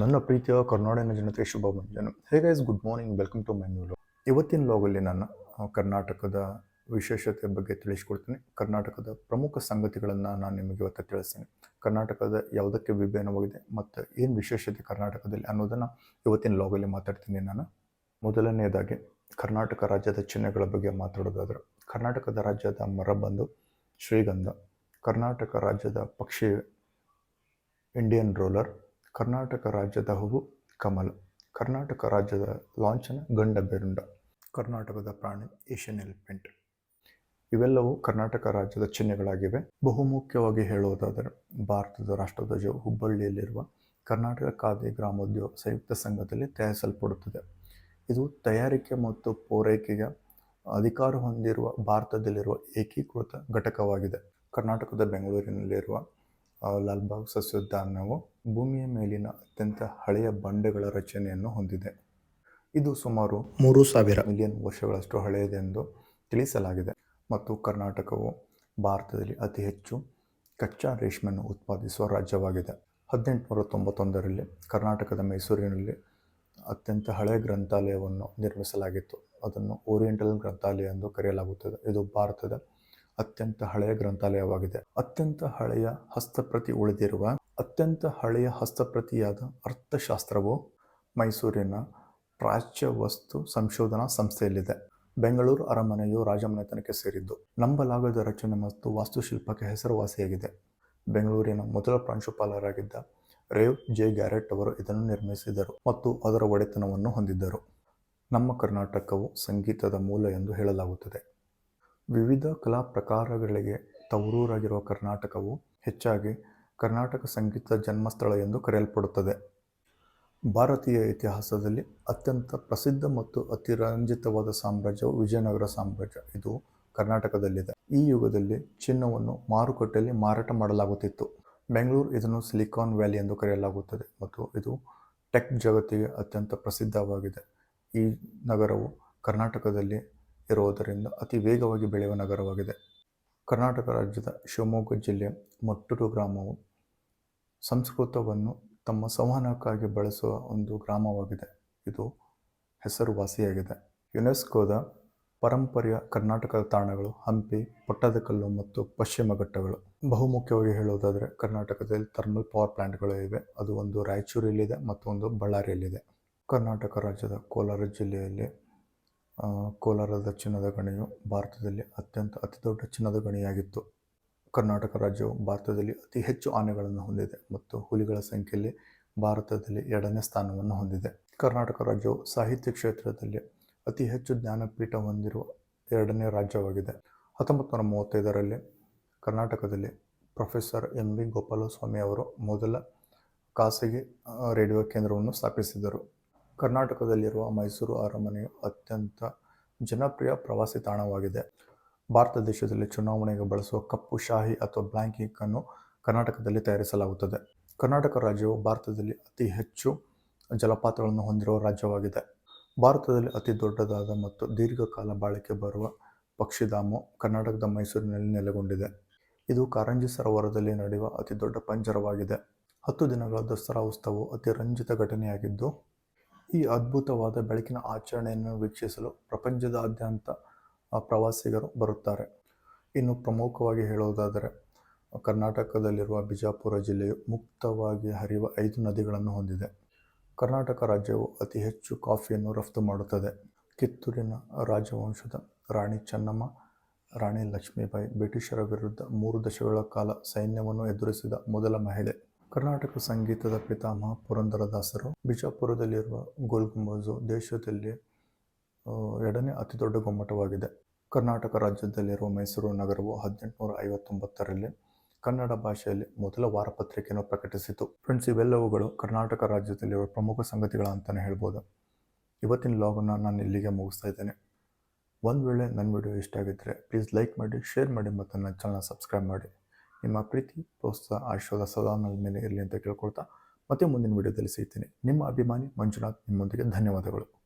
ನನ್ನ ಪ್ರೀತಿಯ ಕರ್ನಾಟಕ ಜನತೆಗೆ ಶುಭ ಮುಂಜಾನೆ hey guys good morning welcome to my new ಇವತ್ತಿನ ಲೋಗಲ್ಲಿ ನಾನು ಕರ್ನಾಟಕದ ವಿಶೇಷತೆ ಬಗ್ಗೆ ತಿಳಿಸ್ಕೊಡ್ತೀನಿ. ಕರ್ನಾಟಕದ ಪ್ರಮುಖ ಸಂಗತಿಗಳನ್ನು ನಾನು ನಿಮಗೆ ಇವತ್ತು ತಿಳಿಸ್ತೀನಿ. ಕರ್ನಾಟಕದ ಯಾವುದಕ್ಕೆ ವಿಭಿನ್ನವಾಗಿದೆ ಮತ್ತು ಏನು ವಿಶೇಷತೆ ಕರ್ನಾಟಕದಲ್ಲಿ ಅನ್ನೋದನ್ನು ಇವತ್ತಿನ ಲೋಗಲ್ಲಿ ಮಾತಾಡ್ತೀನಿ ನಾನು. ಮೊದಲನೆಯದಾಗಿ, ಕರ್ನಾಟಕ ರಾಜ್ಯದ ಚಿಹ್ನೆಗಳ ಬಗ್ಗೆ ಮಾತಾಡೋದಾದ್ರೆ, ಕರ್ನಾಟಕದ ರಾಜ್ಯದ ಮರ ಬಂದು ಶ್ರೀಗಂಧ, ಕರ್ನಾಟಕ ರಾಜ್ಯದ ಪಕ್ಷಿ ಇಂಡಿಯನ್ ರೋಲರ್ ಕರ್ನಾಟಕ ರಾಜ್ಯದ ಹೂವು ಕಮಲ. ಕರ್ನಾಟಕ ರಾಜ್ಯದ ಲಾಂಛನ ಗಂಡ ಬೆರುಂಡ ಕರ್ನಾಟಕದ ಪ್ರಾಣಿ ಏಷ್ಯನ್ ಎಲಿಫೆಂಟ್. ಇವೆಲ್ಲವೂ ಕರ್ನಾಟಕ ರಾಜ್ಯದ ಚಿಹ್ನೆಗಳಾಗಿವೆ. ಬಹುಮುಖ್ಯವಾಗಿ ಹೇಳುವುದಾದರೆ, ಭಾರತದ ರಾಷ್ಟ್ರಧ್ವಜವು ಹುಬ್ಬಳ್ಳಿಯಲ್ಲಿರುವ ಕರ್ನಾಟಕ ಖಾದಿ ಗ್ರಾಮೋದ್ಯೋಗ ಸಂಯುಕ್ತ ಸಂಘದಲ್ಲಿ ತಯಾರಿಸಲ್ಪಡುತ್ತದೆ. ಇದು ತಯಾರಿಕೆ ಮತ್ತು ಪೂರೈಕೆಗೆ ಅಧಿಕಾರ ಹೊಂದಿರುವ ಭಾರತದಲ್ಲಿರುವ ಏಕೀಕೃತ ಘಟಕವಾಗಿದೆ. ಕರ್ನಾಟಕದ ಬೆಂಗಳೂರಿನಲ್ಲಿರುವ ಲಾಲ್ಬಾಗ್ ಸಸ್ಯೋದ್ಯಾನವು ಭೂಮಿಯ ಮೇಲಿನ ಅತ್ಯಂತ ಹಳೆಯ ಬಂಡೆಗಳ ರಚನೆಯನ್ನು ಹೊಂದಿದೆ. ಇದು ಸುಮಾರು ಮೂರು ಸಾವಿರ ಮಿಲಿಯನ್ ವರ್ಷಗಳಷ್ಟು ಹಳೆಯದೆಂದು ತಿಳಿಸಲಾಗಿದೆ. ಮತ್ತು ಕರ್ನಾಟಕವು ಭಾರತದಲ್ಲಿ ಅತಿ ಹೆಚ್ಚು ಕಚ್ಚಾ ರೇಷ್ಮೆಯನ್ನು ಉತ್ಪಾದಿಸುವ ರಾಜ್ಯವಾಗಿದೆ. ಹದಿನೆಂಟುನೂರ ತೊಂಬತ್ತೊಂದರಲ್ಲಿ ಕರ್ನಾಟಕದ ಮೈಸೂರಿನಲ್ಲಿ ಅತ್ಯಂತ ಹಳೆಯ ಗ್ರಂಥಾಲಯವನ್ನು ನಿರ್ಮಿಸಲಾಗಿತ್ತು. ಅದನ್ನು ಓರಿಯೆಂಟಲ್ ಗ್ರಂಥಾಲಯ ಎಂದು ಕರೆಯಲಾಗುತ್ತದೆ. ಇದು ಭಾರತದ ಅತ್ಯಂತ ಹಳೆಯ ಗ್ರಂಥಾಲಯವಾಗಿದೆ. ಅತ್ಯಂತ ಹಳೆಯ ಹಸ್ತಪ್ರತಿ ಉಳಿದಿರುವ, ಅತ್ಯಂತ ಹಳೆಯ ಹಸ್ತಪ್ರತಿಯಾದ ಅರ್ಥಶಾಸ್ತ್ರವು ಮೈಸೂರಿನ ಪ್ರಾಚ್ಯ ವಸ್ತು ಸಂಶೋಧನಾ ಸಂಸ್ಥೆಯಲ್ಲಿದೆ. ಬೆಂಗಳೂರು ಅರಮನೆಯು ರಾಜಮನೆತನಕ್ಕೆ ಸೇರಿದ್ದು. ನಂಬಲಾಗದ ರಚನೆ ಮತ್ತು ವಾಸ್ತುಶಿಲ್ಪಕ್ಕೆ ಹೆಸರುವಾಸಿಯಾಗಿದೆ. ಬೆಂಗಳೂರಿನ ಮೊದಲ ಪ್ರಾಂಶುಪಾಲರಾಗಿದ್ದ ರೇವ್ ಜೆ ಗ್ಯಾರೆಟ್ ಅವರು ಇದನ್ನು ನಿರ್ಮಿಸಿದರು ಮತ್ತು ಅದರ ಒಡೆತನವನ್ನು ಹೊಂದಿದ್ದರು. ನಮ್ಮ ಕರ್ನಾಟಕವು ಸಂಗೀತದ ಮೂಲ ಎಂದು ಹೇಳಲಾಗುತ್ತದೆ. ವಿವಿಧ ಕಲಾ ಪ್ರಕಾರಗಳಿಗೆ ತವರೂರಾಗಿರುವ ಕರ್ನಾಟಕವು ಹೆಚ್ಚಾಗಿ ಕರ್ನಾಟಕ ಸಂಗೀತ ಜನ್ಮಸ್ಥಳ ಎಂದು ಕರೆಯಲ್ಪಡುತ್ತದೆ. ಭಾರತೀಯ ಇತಿಹಾಸದಲ್ಲಿ ಅತ್ಯಂತ ಪ್ರಸಿದ್ಧ ಮತ್ತು ಅತಿರಂಜಿತವಾದ ಸಾಮ್ರಾಜ್ಯವು ವಿಜಯನಗರ ಸಾಮ್ರಾಜ್ಯ. ಇದು ಕರ್ನಾಟಕದಲ್ಲಿದೆ. ಈ ಯುಗದಲ್ಲಿ ಚಿನ್ನವನ್ನು ಮಾರುಕಟ್ಟೆಯಲ್ಲಿ ಮಾರಾಟ ಮಾಡಲಾಗುತ್ತಿತ್ತು. ಬೆಂಗಳೂರು ಇದನ್ನು ಸಿಲಿಕಾನ್ ವ್ಯಾಲಿ ಎಂದು ಕರೆಯಲಾಗುತ್ತದೆ ಮತ್ತು ಇದು ಟೆಕ್ ಜಗತ್ತಿಗೆ ಅತ್ಯಂತ ಪ್ರಸಿದ್ಧವಾಗಿದೆ. ಈ ನಗರವು ಕರ್ನಾಟಕದಲ್ಲಿ ಇರುವುದರಿಂದ ಅತಿ ವೇಗವಾಗಿ ಬೆಳೆಯುವ ನಗರವಾಗಿದೆ. ಕರ್ನಾಟಕ ರಾಜ್ಯದ ಶಿವಮೊಗ್ಗ ಜಿಲ್ಲೆ ಮಟ್ಟೂರು ಗ್ರಾಮವು ಸಂಸ್ಕೃತವನ್ನು ತಮ್ಮ ಸಂವಹನಕ್ಕಾಗಿ ಬಳಸುವ ಒಂದು ಗ್ರಾಮವಾಗಿದೆ. ಇದು ಹೆಸರುವಾಸಿಯಾಗಿದೆ. ಯುನೆಸ್ಕೋದ ಪರಂಪರೆಯ ಕರ್ನಾಟಕದ ತಾಣಗಳು ಹಂಪಿ ಪಟ್ಟದಕಲ್ಲು ಮತ್ತು ಪಶ್ಚಿಮ ಘಟ್ಟಗಳು. ಬಹುಮುಖ್ಯವಾಗಿ ಹೇಳುವುದಾದರೆ ಕರ್ನಾಟಕದಲ್ಲಿ ಥರ್ಮಲ್ ಪವರ್ ಪ್ಲಾಂಟ್ಗಳು ಇವೆ. ಅದು ಒಂದು ರಾಯಚೂರಿಯಲ್ಲಿದೆ ಮತ್ತು ಒಂದು ಬಳ್ಳಾರಿಯಲ್ಲಿದೆ. ಕರ್ನಾಟಕ ರಾಜ್ಯದ ಕೋಲಾರ ಜಿಲ್ಲೆಯಲ್ಲಿ ಕೋಲಾರದ ಚಿನ್ನದ ಗಣಿಯು ಭಾರತದಲ್ಲಿ ಅತ್ಯಂತ ಅತಿದೊಡ್ಡ ಚಿನ್ನದ ಗಣಿಯಾಗಿತ್ತು. ಕರ್ನಾಟಕ ರಾಜ್ಯವು ಭಾರತದಲ್ಲಿ ಅತಿ ಹೆಚ್ಚು ಆನೆಗಳನ್ನು ಹೊಂದಿದೆ ಮತ್ತು ಹುಲಿಗಳ ಸಂಖ್ಯೆಯಲ್ಲಿ ಭಾರತದಲ್ಲಿ ಎರಡನೇ ಸ್ಥಾನವನ್ನು ಹೊಂದಿದೆ. ಕರ್ನಾಟಕ ರಾಜ್ಯವು ಸಾಹಿತ್ಯ ಕ್ಷೇತ್ರದಲ್ಲಿ ಅತಿ ಹೆಚ್ಚು ಜ್ಞಾನಪೀಠ ಹೊಂದಿರುವ ಎರಡನೇ ರಾಜ್ಯವಾಗಿದೆ. ಹತ್ತೊಂಬತ್ತು ನೂರ ಮೂವತ್ತೈದರಲ್ಲಿ ಕರ್ನಾಟಕದಲ್ಲಿ ಪ್ರೊಫೆಸರ್ ಎಂ ವಿ ಗೋಪಾಲಸ್ವಾಮಿ ಅವರು ಮೊದಲ ಖಾಸಗಿ ರೇಡಿಯೋ ಕೇಂದ್ರವನ್ನು ಸ್ಥಾಪಿಸಿದರು. ಕರ್ನಾಟಕದಲ್ಲಿರುವ ಮೈಸೂರು ಅರಮನೆಯು ಅತ್ಯಂತ ಜನಪ್ರಿಯ ಪ್ರವಾಸಿ ತಾಣವಾಗಿದೆ. ಭಾರತ ದೇಶದಲ್ಲಿ ಚುನಾವಣೆಗೆ ಬಳಸುವ ಕಪ್ಪು ಶಾಹಿ ಅಥವಾ ಬ್ಲ್ಯಾಂಕ್ ಅನ್ನು ಕರ್ನಾಟಕದಲ್ಲಿ ತಯಾರಿಸಲಾಗುತ್ತದೆ. ಕರ್ನಾಟಕ ರಾಜ್ಯವು ಭಾರತದಲ್ಲಿ ಅತಿ ಹೆಚ್ಚು ಜಲಪಾತಗಳನ್ನು ಹೊಂದಿರುವ ರಾಜ್ಯವಾಗಿದೆ. ಭಾರತದಲ್ಲಿ ಅತಿ ದೊಡ್ಡದಾದ ಮತ್ತು ದೀರ್ಘಕಾಲ ಬಾಳಿಕೆ ಬರುವ ಪಕ್ಷಿಧಾಮವು ಕರ್ನಾಟಕದ ಮೈಸೂರಿನಲ್ಲಿ ನೆಲೆಗೊಂಡಿದೆ. ಇದು ಕಾರಂಜಿ ಸರೋವರದಲ್ಲಿ ನಡೆಯುವ ಅತಿ ದೊಡ್ಡ ಪಂಜರವಾಗಿದೆ. ಹತ್ತು ದಿನಗಳ ದಸರಾ ಉತ್ಸವವು ಅತಿ ರಂಜಿತ ಘಟನೆಯಾಗಿದ್ದು ಈ ಅದ್ಭುತವಾದ ಬೆಳಕಿನ ಆಚರಣೆಯನ್ನು ವೀಕ್ಷಿಸಲು ಪ್ರಪಂಚದಾದ್ಯಂತ ಪ್ರವಾಸಿಗರು ಬರುತ್ತಾರೆ. ಇನ್ನು ಪ್ರಮುಖವಾಗಿ ಹೇಳುವುದಾದರೆ, ಕರ್ನಾಟಕದಲ್ಲಿರುವ ಬಿಜಾಪುರ ಜಿಲ್ಲೆಯು ಮುಕ್ತವಾಗಿ ಹರಿಯುವ ಐದು ನದಿಗಳನ್ನು ಹೊಂದಿದೆ. ಕರ್ನಾಟಕ ರಾಜ್ಯವು ಅತಿ ಹೆಚ್ಚು ಕಾಫಿಯನ್ನು ರಫ್ತು ಮಾಡುತ್ತದೆ. ಕಿತ್ತೂರಿನ ರಾಜವಂಶದ ರಾಣಿ ಚೆನ್ನಮ್ಮ, ರಾಣಿ ಲಕ್ಷ್ಮೀಬಾಯಿ ಬ್ರಿಟಿಷರ ವಿರುದ್ಧ ಮೂರು ದಶಕಗಳ ಕಾಲ ಸೈನ್ಯವನ್ನು ಎದುರಿಸಿದ ಮೊದಲ ಮಹಿಳೆ ಕರ್ನಾಟಕ ಸಂಗೀತದ ಪಿತಾಮಹ ಪುರಂದರದಾಸರು, ಬಿಜಾಪುರದಲ್ಲಿರುವ ಗೋಲ್ ಗುಂಬಜು ದೇಶದಲ್ಲಿ ಎರಡನೇ ಅತಿ ದೊಡ್ಡ ಗೊಮ್ಮಟವಾಗಿದೆ. ಕರ್ನಾಟಕ ರಾಜ್ಯದಲ್ಲಿರುವ ಮೈಸೂರು ನಗರವು ಹದಿನೆಂಟುನೂರ ಐವತ್ತೊಂಬತ್ತರಲ್ಲಿ ಕನ್ನಡ ಭಾಷೆಯಲ್ಲಿ ಮೊದಲ ವಾರಪತ್ರಿಕೆಯನ್ನು ಪ್ರಕಟಿಸಿತು. ಫ್ರೆಂಡ್ಸ್ ಇವೆಲ್ಲವುಗಳು ಕರ್ನಾಟಕ ರಾಜ್ಯದಲ್ಲಿರುವ ಪ್ರಮುಖ ಸಂಗತಿಗಳು ಅಂತಲೇ ಹೇಳ್ಬೋದು. ಇವತ್ತಿನ ಲಾಗನ್ನು ನಾನು ಇಲ್ಲಿಗೆ ಮುಗಿಸ್ತಾ ಇದ್ದೇನೆ. ಒಂದು ವೇಳೆ ನನ್ನ ವಿಡಿಯೋ ಇಷ್ಟ ಆಗಿದ್ದರೆ ಪ್ಲೀಸ್ ಲೈಕ್ ಮಾಡಿ ಶೇರ್ ಮಾಡಿ ಮತ್ತು ನನ್ನ ಚಾನಲ್ ಸಬ್ಸ್ಕ್ರೈಬ್ ಮಾಡಿ. ನಿಮ್ಮ ಪ್ರೀತಿ ಪ್ರೋತ್ಸಾಹ ಆಶೀರ್ವಾದ ಸದಾ ನನ್ನ ಮೇಲೆ ಇರಲಿ ಅಂತ ಕೇಳ್ಕೊಳ್ತಾ ಮತ್ತೆ ಮುಂದಿನ ವಿಡಿಯೋದಲ್ಲಿ ಸಿಗ್ತೀನಿ. ನಿಮ್ಮ ಅಭಿಮಾನಿ ಮಂಜುನಾಥ್ ನಿಮ್ಮೊಂದಿಗೆ ಧನ್ಯವಾದಗಳು.